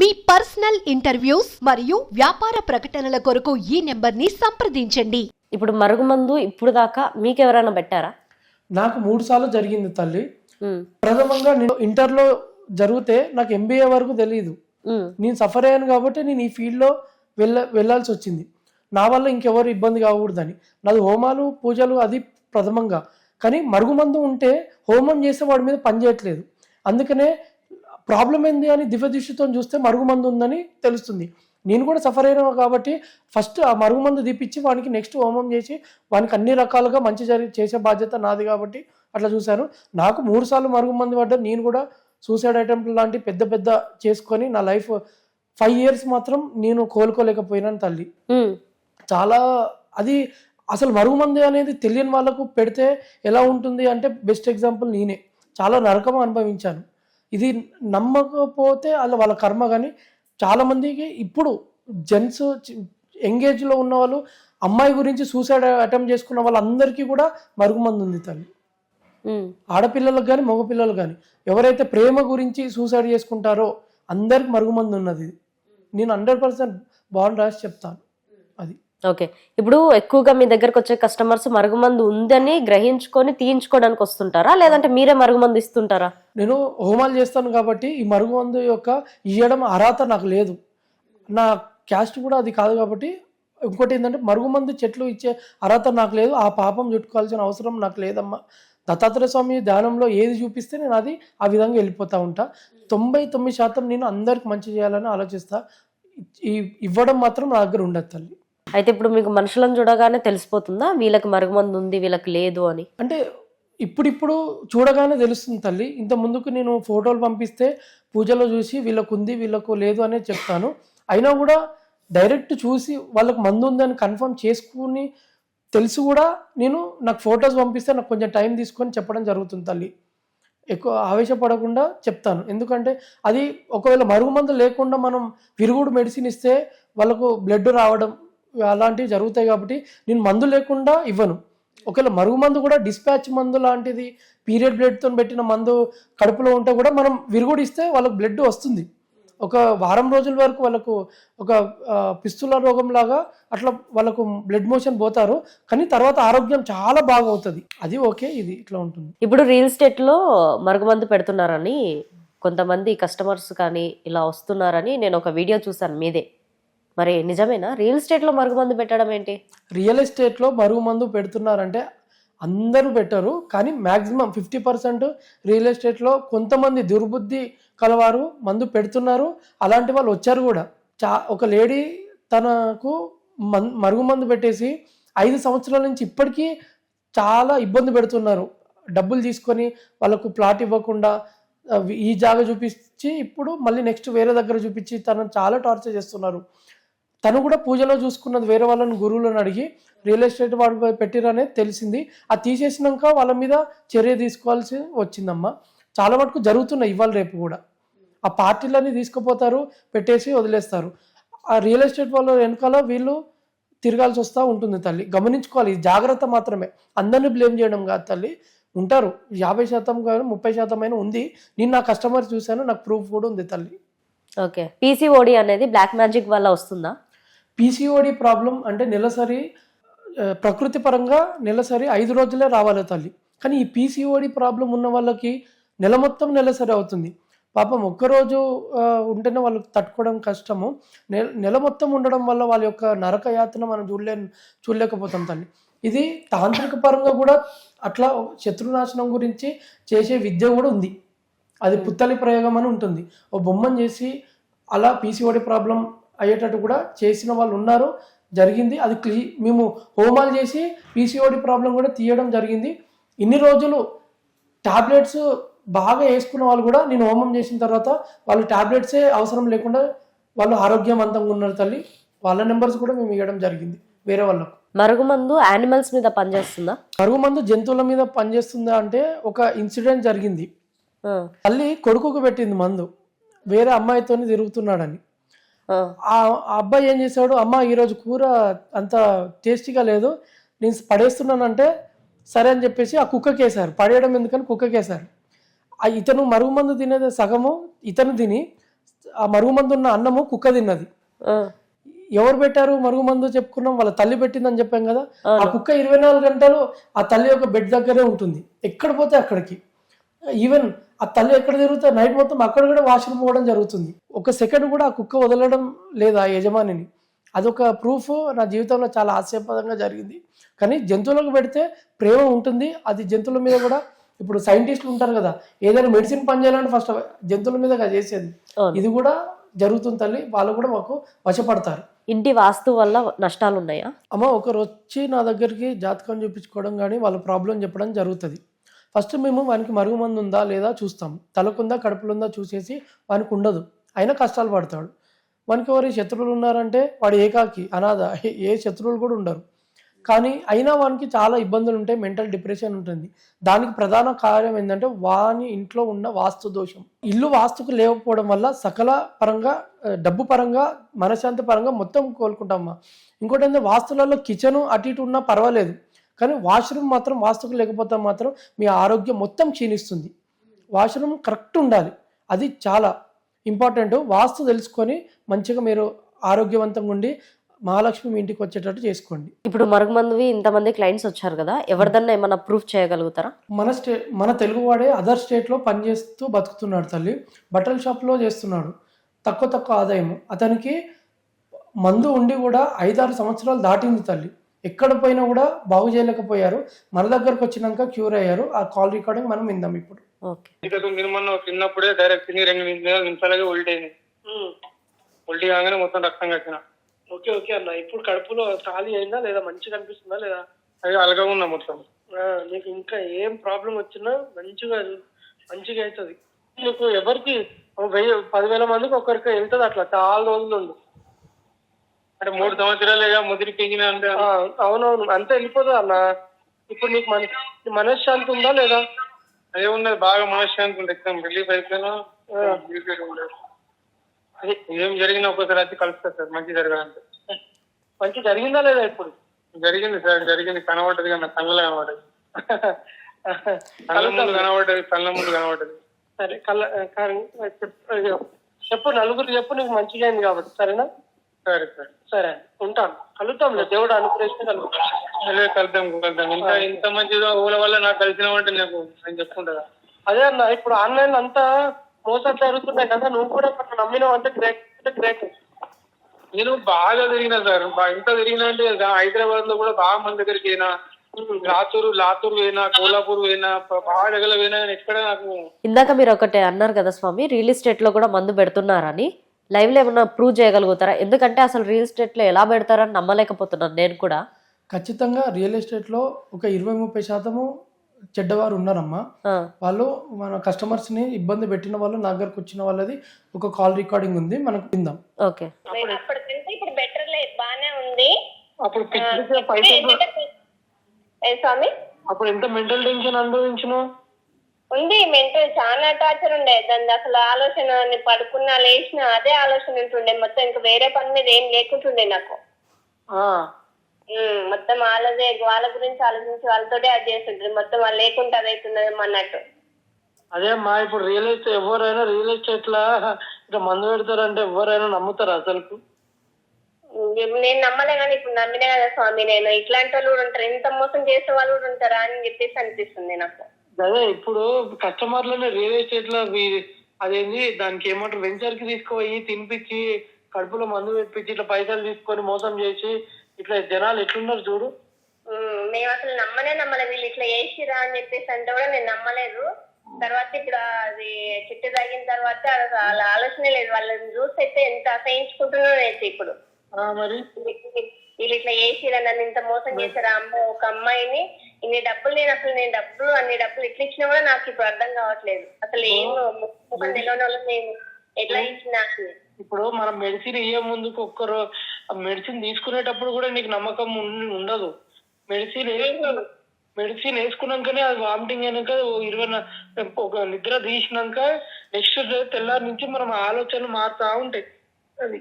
మీ personal interviews మరియు వ్యాపార ప్రకటనల కొరకు ఈ నెంబర్ని సంప్రదించండి. ఇప్పుడు మరుగుమందు ఇప్పుడు దాకా మీకు ఎవరైనా పెట్టారా? నాకు మూడు సార్లు జరిగింది తల్లి. ప్రథమంగా నేను ఇంటర్లో జరిగితే నాకు ఎంబీఏ వరకు తెలియదు నేను సఫర్ అయ్యాను కాబట్టి నేను ఈ ఫీల్డ్లో వెళ్ళ వెళ్ళాల్సి వచ్చింది. నా వల్ల ఇంకెవరు ఇబ్బంది కాకూడదని. నాది హోమాలు పూజలు అది ప్రథమంగా. కానీ మరుగుమందు ఉంటే హోమం చేస్తే వాడి మీద పని చేయట్లేదు. అందుకనే ప్రాబ్లం ఏంది అని దివ్య దృష్టితో చూస్తే మరుగుమందు ఉందని తెలుస్తుంది. నేను కూడా సఫర్ అయినా కాబట్టి ఫస్ట్ ఆ మరుగుమందు తీపిచ్చి వానికి నెక్స్ట్ హోమం చేసి వానికి అన్ని రకాలుగా మంచి జరి చేసే బాధ్యత నాది కాబట్టి అట్లా చూశాను. నాకు మూడు సార్లు మరుగుమందు పడ్డా నేను కూడా సూసైడ్ అటెంప్ట్ లాంటి పెద్ద పెద్ద చేసుకొని నా లైఫ్ ఫైవ్ ఇయర్స్ మాత్రం నేను కోలుకోలేకపోయినాను తల్లి. చాలా అది అసలు మరుగుమంది అనేది తెలియని వాళ్ళకు పెడితే ఎలా ఉంటుంది అంటే బెస్ట్ ఎగ్జాంపుల్ నేనే. చాలా నరకం అనుభవించాను. ఇది నమ్మకపోతే అలా వాళ్ళ కర్మ కానీ చాలా మందికి ఇప్పుడు జెంట్స్ ఎంగేజ్లో ఉన్న వాళ్ళు అమ్మాయి గురించి సూసైడ్ అటెంప్ట్ చేసుకున్న వాళ్ళందరికీ కూడా మరుగుమంది ఉంది తల్లి. ఆడపిల్లలకు కానీ మగపిల్లలకు కానీ ఎవరైతే ప్రేమ గురించి సూసైడ్ చేసుకుంటారో అందరికి మరుగుమంది ఉన్నది. ఇది నేను హండ్రెడ్ పర్సెంట్ బాగుంది రాసి చెప్తాను. అది. ఓకే. ఇప్పుడు ఎక్కువగా మీ దగ్గరకు వచ్చే కస్టమర్స్ మరుగుమందు ఉందని గ్రహించుకొని తీయించుకోవడానికి వస్తుంటారా? లేదంటే మీరే మరుగుమందు ఇస్తుంటారా? నేను హోమాలు చేస్తాను కాబట్టి ఈ మరుగుమందు యొక్క ఇవ్వడం అర్హత నాకు లేదు. నా క్యాస్ట్ కూడా అది కాదు కాబట్టి ఇంకోటి ఏంటంటే మరుగుమందు చెట్లు ఇచ్చే అర్హత నాకు లేదు. ఆ పాపం చుట్టుకోవాల్సిన అవసరం నాకు లేదమ్మా. దత్తాత్రేయ స్వామి ధ్యానంలో ఏది చూపిస్తే నేను అది ఆ విధంగా వెళ్ళిపోతూ ఉంటా. తొంభై తొమ్మిది శాతం నేను అందరికి మంచి చేయాలని ఆలోచిస్తా. ఈ ఇవ్వడం మాత్రం నా దగ్గర ఉండదు తల్లి. అయితే ఇప్పుడు మీకు మనుషులను చూడగానే తెలిసిపోతుందా? వీళ్ళకి మరుగుమందు ఉంది వీళ్ళకి లేదు అని. అంటే ఇప్పుడిప్పుడు చూడగానే తెలుస్తుంది తల్లి. ఇంత ముందుకు నేను ఫోటోలు పంపిస్తే పూజలో చూసి వీళ్ళకు ఉంది వీళ్ళకు లేదు అనేది చెప్తాను. అయినా కూడా డైరెక్ట్ చూసి వాళ్ళకు మందు ఉందని కన్ఫర్మ్ చేసుకుని తెలిసి కూడా నేను నాకు ఫొటోస్ పంపిస్తే నాకు కొంచెం టైం తీసుకొని చెప్పడం జరుగుతుంది తల్లి. ఎక్కువ ఆవేశపడకుండా చెప్తాను. ఎందుకంటే అది ఒకవేళ మరుగుమందు లేకుండా మనం విరుగుడు మెడిసిన్ ఇస్తే వాళ్ళకు బ్లడ్ రావడం అలాంటివి జరుగుతాయి కాబట్టి నేను మందు లేకుండా ఇవ్వను. ఒకవేళ మరుగు మందు కూడా డిస్పాచ్ మందు లాంటిది పీరియడ్ బ్లడ్తో పెట్టిన మందు కడుపులో ఉంటే కూడా మనం విరుగుడిస్తే వాళ్ళకు బ్లడ్ వస్తుంది. ఒక వారం రోజుల వరకు వాళ్ళకు ఒక పిస్తుల రోగం లాగా అట్లా వాళ్ళకు బ్లడ్ మోషన్ పోతారు. కానీ తర్వాత ఆరోగ్యం చాలా బాగా అవుతుంది అది ఓకే ఇది ఇట్లా ఉంటుంది. ఇప్పుడు రియల్ ఎస్టేట్లో మరుగుమందు పెడుతున్నారని కొంతమంది కస్టమర్స్ కానీ ఇలా వస్తున్నారని నేను ఒక వీడియో చూసాను మీదే. మరి నిజమేనా? రియల్ ఎస్టేట్లో మరుగుమందు పెట్టడం ఏంటి? రియల్ ఎస్టేట్లో మరుగుమందు పెడుతున్నారంటే అందరూ పెట్టరు కానీ మ్యాక్సిమం ఫిఫ్టీ పర్సెంట్ రియల్ ఎస్టేట్లో కొంతమంది దుర్బుద్ధి కలవారు మందు పెడుతున్నారు. అలాంటి వాళ్ళు వచ్చారు కూడా. చా ఒక లేడీ తనకు మన్ మరుగు మందు పెట్టేసి ఐదు సంవత్సరాల నుంచి ఇప్పటికీ చాలా ఇబ్బంది పెడుతున్నారు. డబ్బులు తీసుకొని వాళ్ళకు ప్లాట్ ఇవ్వకుండా ఈ జాగా చూపించి ఇప్పుడు మళ్ళీ నెక్స్ట్ వేరే దగ్గర చూపించి తనను చాలా టార్చర్ చేస్తున్నారు. తను కూడా పూజలో చూసుకున్నది వేరే వాళ్ళని గురువులను అడిగి రియల్ ఎస్టేట్ వాడు పెట్టిరనే తెలిసింది. అది తీసేసినాక వాళ్ళ మీద చర్య తీసుకోవాల్సి వచ్చిందమ్మా. చాలా మటుకు జరుగుతున్నాయి ఇవాళ రేపు కూడా. ఆ పార్టీలన్నీ తీసుకుపోతారు పెట్టేసి వదిలేస్తారు. ఆ రియల్ ఎస్టేట్ వాళ్ళ వెనకాల వీళ్ళు తిరగాల్సి వస్తూ ఉంటుంది తల్లి. గమనించుకోవాలి. జాగ్రత్త మాత్రమే. అందరినీ బ్లేమ్ చేయడం కాదు తల్లి. ఉంటారు. యాభై శాతం కానీ ముప్పై శాతం అయినా ఉంది. నేను నా కస్టమర్ చూశాను. నాకు ప్రూఫ్ కూడా ఉంది తల్లి. ఓకే. పీసీఓడి అనేది బ్లాక్ మ్యాజిక్ వల్ల వస్తుందా? పీసీఓడి ప్రాబ్లం అంటే నెలసరి ప్రకృతి పరంగా నెలసరి ఐదు రోజులే రావాలి తల్లి. కానీ ఈ పీసీఓడి ప్రాబ్లం ఉన్న వాళ్ళకి నెల మొత్తం నెలసరి అవుతుంది. పాపం ఒక్కరోజు ఉంటేనే వాళ్ళకి తట్టుకోవడం కష్టము. నెల నెల మొత్తం ఉండడం వల్ల వాళ్ళ యొక్క నరక యాతన మనం చూడలే చూడలేకపోతాం తల్లి. ఇది తాంత్రిక పరంగా కూడా అట్లా శత్రునాశనం గురించి చేసే విద్య కూడా ఉంది. అది పుత్తలి ప్రయోగం అని ఉంటుంది. ఓ బొమ్మను చేసి అలా పీసీఓడి ప్రాబ్లం అయ్యేటట్టు కూడా చేసిన వాళ్ళు ఉన్నారు. జరిగింది. అది క్లీ మేము హోమాలు చేసి పీసీఓడి ప్రాబ్లం కూడా తీయడం జరిగింది. ఇన్ని రోజులు టాబ్లెట్స్ బాగా వేసుకున్న వాళ్ళు కూడా నేను హోమం చేసిన తర్వాత వాళ్ళు టాబ్లెట్సే అవసరం లేకుండా వాళ్ళు ఆరోగ్యవంతంగా ఉన్నారు తల్లి. వాళ్ళ నెంబర్స్ కూడా మేము ఇవ్వడం జరిగింది. వేరే వాళ్ళకు. మరుగుమందు యానిమల్స్ మీద పనిచేస్తుందా? కరువు మందు జంతువుల మీద పనిచేస్తుందా అంటే ఒక ఇన్సిడెంట్ జరిగింది. తల్లి కొడుకుకు పెట్టింది మందు. వేరే అమ్మాయితోని తిరుగుతున్నాడని. ఆ, అబ్బాయి ఏం చేశాడు? అమ్మ ఈరోజు కూర అంత టేస్టీగా లేదు. నేను పడేస్తున్నానంటే సరే అని చెప్పేసి ఆ కుక్కకేశారు. పడేయడం ఎందుకని కుక్కకేశారు. ఆ ఇతను మరుగు మందు తినేది సగము ఇతను తిని ఆ మరుగు మందు ఉన్న అన్నము కుక్క తిన్నది. ఎవరు పెట్టారు మరుగు మందు చెప్పుకున్నాం? వాళ్ళ తల్లి పెట్టిందని చెప్పాం కదా. ఆ. కుక్క ఇరవై నాలుగు గంటలు ఆ తల్లి యొక్క బెడ్ దగ్గరే ఉంటుంది. ఎక్కడ పోతే అక్కడికి. ఈవెన్ ఆ తల్లి ఎక్కడ తిరుగుతా నైట్ మొత్తం అక్కడ కూడా వాష్రూమ్ పోవడం జరుగుతుంది. ఒక సెకండ్ కూడా ఆ కుక్క వదలడం లేదు ఆ యజమానిని అదొక ప్రూఫ్ నా జీవితంలో చాలా హాస్యాస్పదంగా జరిగింది. కానీ జంతువులకు పెడితే ప్రేమ ఉంటుంది. అది జంతువుల మీద కూడా ఇప్పుడు సైంటిస్టులు ఉంటారు కదా ఏదైనా మెడిసిన్ పనిచేయాలంటే ఫస్ట్ జంతువుల మీద చేసేది. ఇది కూడా జరుగుతుంది తల్లి. వాళ్ళు కూడా మాకు వశపడతారు. ఇంటి వాస్తు వల్ల నష్టాలు ఉన్నాయా? అమ్మ ఒకరు వచ్చి నా దగ్గరికి జాతకం చూపించుకోవడం కానీ వాళ్ళ ప్రాబ్లం చెప్పడం జరుగుతుంది. ఫస్ట్ మేము వానికి మరుగుమందు ఉందా లేదా చూస్తాం. తలకుందా కడుపులుందా చూసేసి వానికి ఉండదు. అయినా కష్టాలు పడతాడు. వానికి ఎవరి శత్రువులు ఉన్నారంటే వాడు ఏకాకి అనాథ ఏ- శత్రువులు కూడా ఉండరు. కానీ అయినా వానికి చాలా ఇబ్బందులు ఉంటాయి మెంటల్ డిప్రెషన్ ఉంటుంది. దానికి ప్రధాన కారణం ఏంటంటే వాని ఇంట్లో ఉన్న వాస్తు దోషం. ఇల్లు వాస్తుకు లేకపోవడం వల్ల సకల పరంగా డబ్బు పరంగా మనశ్శాంతి పరంగా మొత్తం కోలుకుంటామా ఇంకోటి ఏంటంటే వాస్తులలో కిచెన్ అటు ఇటు ఉన్నా పర్వాలేదు. కానీ వాష్రూమ్ మాత్రం వాస్తుకు లేకపోతే మాత్రం మీ ఆరోగ్యం మొత్తం క్షీణిస్తుంది. వాష్రూమ్ కరెక్ట్ ఉండాలి. అది చాలా ఇంపార్టెంట్. వాస్తు తెలుసుకొని మంచిగా మీరు ఆరోగ్యవంతంగా ఉండి మహాలక్ష్మి మీ ఇంటికి వచ్చేటట్టు చేసుకోండి. ఇప్పుడు మరుగుమందువి ఇంతమంది క్లయింట్స్ వచ్చారు కదా ఎవరిదన్నా ఏమన్నా ప్రూఫ్ చేయగలుగుతారా? మన స్టే మన తెలుగువాడే అదర్ స్టేట్లో పనిచేస్తూ బతుకుతున్నాడు తల్లి. బట్టల షాప్లో చేస్తున్నాడు. తక్కువ తక్కువ ఆదాయం. అతనికి మందు ఉండి కూడా ఐదారు సంవత్సరాలు దాటింది తల్లి. ఎక్కడ పోయినా కూడా బాగు చేయలేకపోయారు. మన దగ్గరకు వచ్చినాక క్యూర్ అయ్యారు. ఆ కాల్ రికార్డింగ్ మనం విందాం ఇప్పుడు. ఇంతకు మీరు మొన్న తిన్నప్పుడే డైరెక్ట్ తిని రెండు నిమిషాలు నిమిషాలుగా ఉల్టీ అయింది ఉల్టీ కాగానే మొత్తం రక్తం కట్టిన. ఓకే ఓకే అన్న. ఇప్పుడు కడుపులో ఖాళీ అయిందా లేదా? మంచిగా అనిపిస్తుందా లేదా? అది అలగా ఉన్నా మొత్తం. ఆ, నీకు ఇంకా ఏం ప్రాబ్లం వచ్చినా మంచిగా మంచిగా అవుతుంది నీకు ఎవరికి వెయ్యి పదివేల మందికి ఒకరికి వెళ్తుంది అట్లా. చాలా రోజులు ఉండు. అంటే మూడు సంవత్సరాలుగా ముదిరి పెంచిన అంటే? ఆ, అవునవును. అంతే వెళ్ళిపోతుంది అన్న. ఇప్పుడు నీకు మన మనశ్శాంతి ఉందా లేదా? అదే ఉన్నది బాగా మనశ్శాంతి ఎగ్జామ్ రిలీఫ్ అయిపోయినా ఏం జరిగినా ఒక్కొక్కసారి వచ్చి కలుస్తారు సార్ మంచి జరగాలంటే. మంచి జరిగిందా లేదా ఇప్పుడు? జరిగింది సార్ జరిగింది కనబడ్డది కానీ కళ్ళలో కనబడ్డది. కళ్ళ ముందు కనబడ్డది కళ్ళ ముందు కనబడ్డది. సరే కళ్ళ చెప్పు నలుగురు చెప్పు నీకు మంచిగా అయింది కాబట్టి సరేనా? సరే సార్. సరే ఉంటాను. కలుద్దాంలే దేవుడు అనుగ్రహిస్తే కలుగుతాం అదే కలుద్దాం కలుద్దాం. ఇంత ఇంత మంచిగా ఊళ్ళ వల్ల నాకు కలిసినామంటే నాకు నేను చెప్పుకుంటా అదే అన్న ఇప్పుడు ఆన్లైన్ అంతా మోసాలు జరుగుతున్నాయి కదా నువ్వు కూడా అట్లా నమ్మినావు అంటే గ్రేట్ అంటే గ్రేట్. నేను బాగా తిరిగినా సార్. ఎంత తిరిగినా అంటే హైదరాబాద్లో కూడా బాగా మంది దగ్గరికి పోయినా. లాతూరు లాతూరు పోయినా కోలాపూర్ పోయినా బాగా దగ్గర పోయినా ఎక్కడ నాకు ఇందాక మీరు ఒకటి అన్నారు కదా స్వామి రియల్ ఎస్టేట్లో కూడా మందు పెడుతున్నారని. లైవ్లో ఏమన్నా ప్రూవ్ చేయగలుగుతారా? ఎందుకంటే అసలు రియల్ ఎస్టేట్లో ఎలా పెడతారని నమ్మలేకపోతున్నాను నేను కూడా. ఖచ్చితంగా రియల్ ఎస్టేట్లో ఒక ఇరవై ముప్పై శాతము చెడ్డవారు ఉన్నారమ్మా. వాళ్ళు మన కస్టమర్స్ని ఇబ్బంది పెట్టిన వాళ్ళు నా దగ్గరకు వచ్చిన వాళ్ళది ఒక కాల్ రికార్డింగ్ ఉంది మనకు విందాం. ఓకే. ఇప్పుడు బెటర్ లే బానే ఉంది. అప్పుడు స్వామి? అప్పుడు ఎంత మెంటల్ టెన్షన్ అనుభవించినావు? ఉంది మెంటల్ చాలా టార్చర్ ఉండే. దాని అసలు ఆలోచన నేను పడుకున్నా లేచినా అదే ఆలోచన ఉంటుండే. మొత్తం ఇంకా వేరే పని మీద ఏం లేకుంటుండే నాకు. మొత్తం వాళ్ళదే వాళ్ళ గురించి ఆలోచించి వాళ్ళతోటే అది చేస్తుంటుంది. మొత్తం వాళ్ళు లేకుండా అది అవుతున్నది అన్నట్టు. అదే అమ్మా ఇప్పుడు రియల్ ఎస్టేట్ ఎవరైనా రియల్ ఎస్టేట్ లా ఇట్లా మందు పెడతారంటే ఎవరైనా నమ్ముతారా అసలు నేను నమ్మలే కానీ ఇప్పుడు నమ్మినా కదా స్వామి నేను. ఇట్లాంటి వాళ్ళు కూడా ఉంటారు. ఇంత మోసం చేసే వాళ్ళు కూడా ఉంటారా అని చెప్పేసి అనిపిస్తుంది నాకు. అదే ఇప్పుడు కస్టమర్లనే రియల్ ఎస్టేట్లో అదేంది దానికి ఏమంటారు వెంచర్కి తీసుకుపోయి తినిపించి కడుపులో మందు పెట్టించి ఇట్లా పైసలు తీసుకొని మోసం చేసి ఇట్లా జనాలు ఎట్లున్నారు చూడు? మేము అసలు నమ్మనే నమ్మలేదు. వీళ్ళు ఇట్లా చేసిరా అని చెప్పేసి అంటే కూడా నేను నమ్మలేదు. తర్వాత ఇప్పుడు అది చిట్టు తాగిన తర్వాత వాళ్ళ ఆలోచనే లేదు. వాళ్ళని చూసి అయితే ఎంత అసహించుకుంటున్నారో అయితే ఇప్పుడు. మరి? వీళ్ళు ఇట్లా చేసిరా నన్ను ఇంత మోసం చేశారా అమ్మ ఒక అమ్మాయిని ఇన్ని డబ్బులు నేను అసలు నేను డబ్బులు అన్ని డబ్బులు ఎట్లా ఇచ్చినా కూడా నాకు ఇప్పుడు అర్థం కావట్లేదు. అసలు ఏం తెలియని నేను ఎట్లా ఇచ్చినా. ఇప్పుడు మనం మెడిసిన్ ఇయ్యే ముందుకు ఒక్కరు మెడిసిన్ తీసుకునేటప్పుడు కూడా నీకు నమ్మకం ఉండదు. మెడిసిన్ మెడిసిన్ వేసుకున్నాకనే అది వామిటింగ్ అయినాక ఇరవై ఒక నిద్ర తీసినాక నెక్స్ట్ డే తెల్లారి నుంచి మనం ఆలోచనలు మారుతా ఉంటాయి. అది.